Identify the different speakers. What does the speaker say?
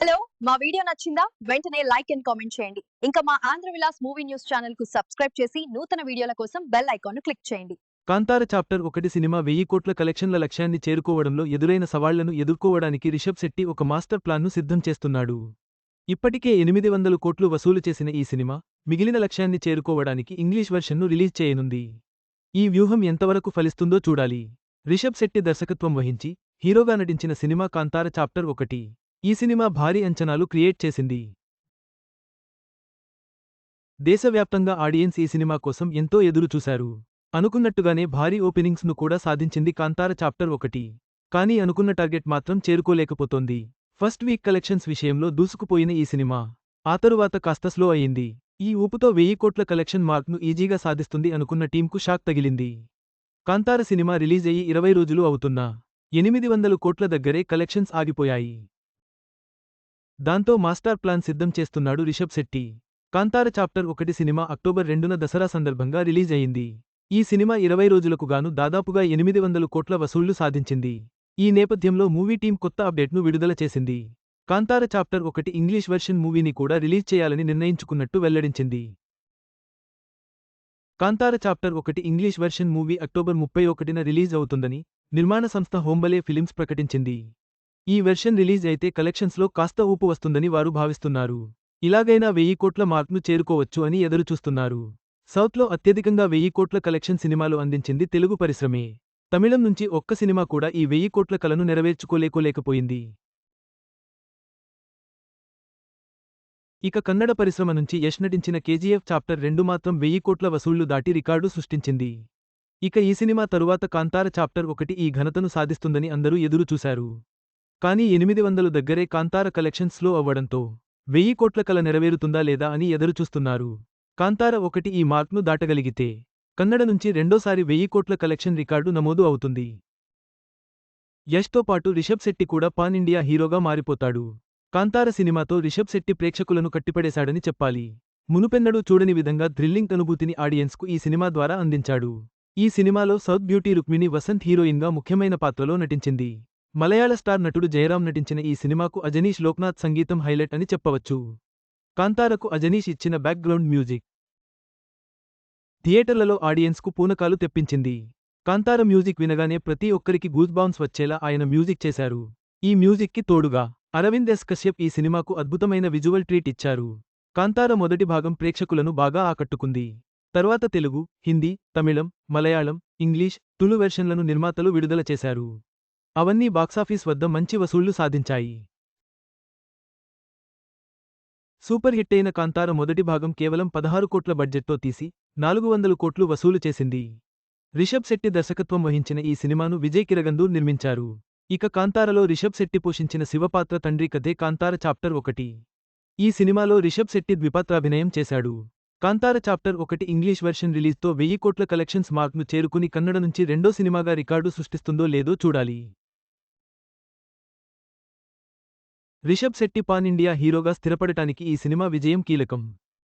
Speaker 1: Hello మా video నచ్చిందా? వెంటనే లైక్ అండ్ కామెంట్ చేయండి. ఇంకా మా ఆంధ్ర విలాస్ మూవీ న్యూస్ ఛానల్కు సబ్స్క్రైబ్ చేసి నూతన వీడియోల కోసం బెల్ ఐకాన్ క్లిక్ చేయండి.
Speaker 2: కాంతార చాప్టర్ ఒకటి సినిమా వెయ్యి కోట్ల కలెక్షన్ల లక్ష్యాన్ని చేరుకోవడంలో ఎదురైన సవాళ్ళను ఎదుర్కోవడానికి రిషబ్ శెట్టి ఒక మాస్టర్ ప్లాన్ను సిద్ధం చేస్తున్నాడు. ఇప్పటికే ఎనిమిది వందల కోట్లు వసూలు చేసిన ఈ సినిమా మిగిలిన లక్ష్యాన్ని చేరుకోవడానికి ఇంగ్లీష్ వెర్షన్ను రిలీజ్ చేయనుంది. ఈ వ్యూహం ఎంతవరకు ఫలిస్తుందో చూడాలి. రిషబ్ శెట్టి దర్శకత్వం వహించి హీరోగా నటించిన సినిమా కాంతార చాప్టర్ ఒకటి. ఈ సినిమా భారీ అంచనాలు క్రియేట్ చేసింది. దేశవ్యాప్తంగా ఆడియన్స్ ఈ సినిమా కోసం ఎంతో ఎదురు చూశారు. అనుకున్నట్టుగానే భారీ ఓపెనింగ్స్ను కూడా సాధించింది కాంతార చాప్టర్ ఒకటి. కానీ అనుకున్న టార్గెట్ మాత్రం చేరుకోలేకపోతోంది. ఫస్ట్ వీక్ కలెక్షన్స్ విషయంలో దూసుకుపోయిన ఈ సినిమా. ఆ తరువాత కాస్త స్లో అయింది ఈ ఊపుతో వెయ్యి కోట్ల కలెక్షన్ మార్క్ను ఈజీగా సాధిస్తుంది అనుకున్న టీంకు షాక్ తగిలింది. కాంతార సినిమా రిలీజ్ అయ్యి ఇరవై రోజులు అవుతున్నా. ఎనిమిది వందల కోట్ల దగ్గరే కలెక్షన్స్ ఆగిపోయాయి. దాంతో మాస్టర్ ప్లాన్ సిద్ధం చేస్తున్నాడు రిషబ్ శెట్టి. కాంతార చాప్టర్ ఒకటి సినిమా అక్టోబర్ రెండున దసరా సందర్భంగా రిలీజ్ అయింది. ఈ సినిమా ఇరవై రోజులకు గాను దాదాపుగా ఎనిమిది వందల కోట్ల వసూళ్ళు సాధించింది. ఈ నేపథ్యంలో మూవీ టీం కొత్త అప్డేట్ను విడుదల చేసింది. కాంతార చాప్టర్ ఒకటి ఇంగ్లీష్ వెర్షన్ మూవీని కూడా రిలీజ్ చేయాలని నిర్ణయించుకున్నట్టు వెల్లడించింది. కాంతార చాప్టర్ ఒకటి ఇంగ్లీష్ వెర్షన్ మూవీ అక్టోబర్ ముప్పై ఒకటిన రిలీజ్ అవుతుందని నిర్మాణ సంస్థ హోంబలే ఫిలిమ్స్ ప్రకటించింది. ఈ వెర్షన్ రిలీజ్ అయితే కలెక్షన్స్లో కాస్త ఊపు వస్తుందని వారు భావిస్తున్నారు. ఇలాగైనా వెయ్యి కోట్ల మార్క్ను చేరుకోవచ్చు అని ఎదురుచూస్తున్నారు. సౌత్లో అత్యధికంగా వెయ్యి కోట్ల కలెక్షన్ సినిమాలు అందించింది తెలుగు పరిశ్రమే. తమిళం నుంచి ఒక్క సినిమా కూడా ఈ వెయ్యి కోట్ల కలను నెరవేర్చుకోలేకోలేకపోయింది ఇక కన్నడ పరిశ్రమ నుంచి యష్ నటించిన కేజీఎఫ్ చాప్టర్ రెండు మాత్రం వెయ్యి కోట్ల వసూళ్ళు దాటి రికార్డు సృష్టించింది. ఇక ఈ సినిమా తరువాత కాంతార చాప్టర్ ఒకటి ఈ ఘనతను సాధిస్తుందని అందరూ ఎదురుచూశారు. కానీ ఎనిమిది వందలు దగ్గరే కాంతార కలెక్షన్ స్లో అవ్వడంతో వెయ్యి కోట్ల కల నెరవేరుతుందా లేదా అని ఎదురుచూస్తున్నారు. కాంతార ఒకటి ఈ మార్క్ను దాటగలిగితే కన్నడ నుంచి రెండోసారి వెయ్యి కోట్ల కలెక్షన్ రికార్డు నమోదు అవుతుంది. యష్తో పాటు రిషబ్ శెట్టి కూడా పాన్ ఇండియా హీరోగా మారిపోతాడు. కాంతార సినిమాతో రిషబ్ శెట్టి ప్రేక్షకులను కట్టిపడేశాడని చెప్పాలి. మునుపెన్నడూ చూడని విధంగా థ్రిల్లింగ్ అనుభూతిని ఆడియన్స్కు ఈ సినిమా ద్వారా అందించాడు. ఈ సినిమాలో సౌత్ బ్యూటీ రుక్మిణి వసంత్ హీరోయిన్గా ముఖ్యమైన పాత్రలో నటించింది. మలయాళ స్టార్ నటుడు జయరాం నటించిన ఈ సినిమాకు అజనీష్ లోక్నాథ్ సంగీతం హైలైట్ అని చెప్పవచ్చు. కాంతారకు అజనీష్ ఇచ్చిన బ్యాక్గ్రౌండ్ మ్యూజిక్ థియేటర్లలో ఆడియన్స్కు పూనకాలు తెప్పించింది. కాంతార మ్యూజిక్ వినగానే ప్రతి ఒక్కరికి గూజ్బాన్స్ వచ్చేలా ఆయన మ్యూజిక్ చేశారు. ఈ మ్యూజిక్కి తోడుగా అరవింద్ ఎస్ కశ్యప్ ఈ సినిమాకు అద్భుతమైన విజువల్ ట్రీట్ ఇచ్చారు. కాంతార మొదటి భాగం ప్రేక్షకులను బాగా ఆకట్టుకుంది. తర్వాత తెలుగు హిందీ తమిళం మలయాళం ఇంగ్లీష్ తులు వెర్షన్లను నిర్మాతలు విడుదల చేశారు. అవన్నీ బాక్సాఫీస్ వద్ద మంచి వసూళ్ళు సాధించాయి. సూపర్ హిట్ అయిన కాంతార మొదటి భాగం కేవలం పదహారు కోట్ల బడ్జెట్తో తీసి నాలుగు వందల కోట్లు వసూలు చేసింది. రిషబ్ శెట్టి దర్శకత్వం వహించిన ఈ సినిమాను విజయ్ కిరగందూర్ నిర్మించారు. ఇక కాంతారలో రిషబ్ శెట్టి పోషించిన శివపాత్ర తండ్రి కథే కాంతార చాప్టర్ ఒకటి. ఈ సినిమాలో రిషబ్ శెట్టి ద్విపాత్రాభినయం చేశాడు. కాంతార చాప్టర్ ఒకటి ఇంగ్లీష్ వెర్షన్ రిలీజ్తో వెయ్యి కోట్ల కలెక్షన్స్ మార్క్ను చేరుకుని కన్నడ నుంచి రెండో సినిమాగా రికార్డు సృష్టిస్తుందో లేదో చూడాలి. రిషబ్ శెట్టి పాన్ ఇండియా హీరోగా స్థిరపడటానికి ఈ సినిమా విజయం కీలకం.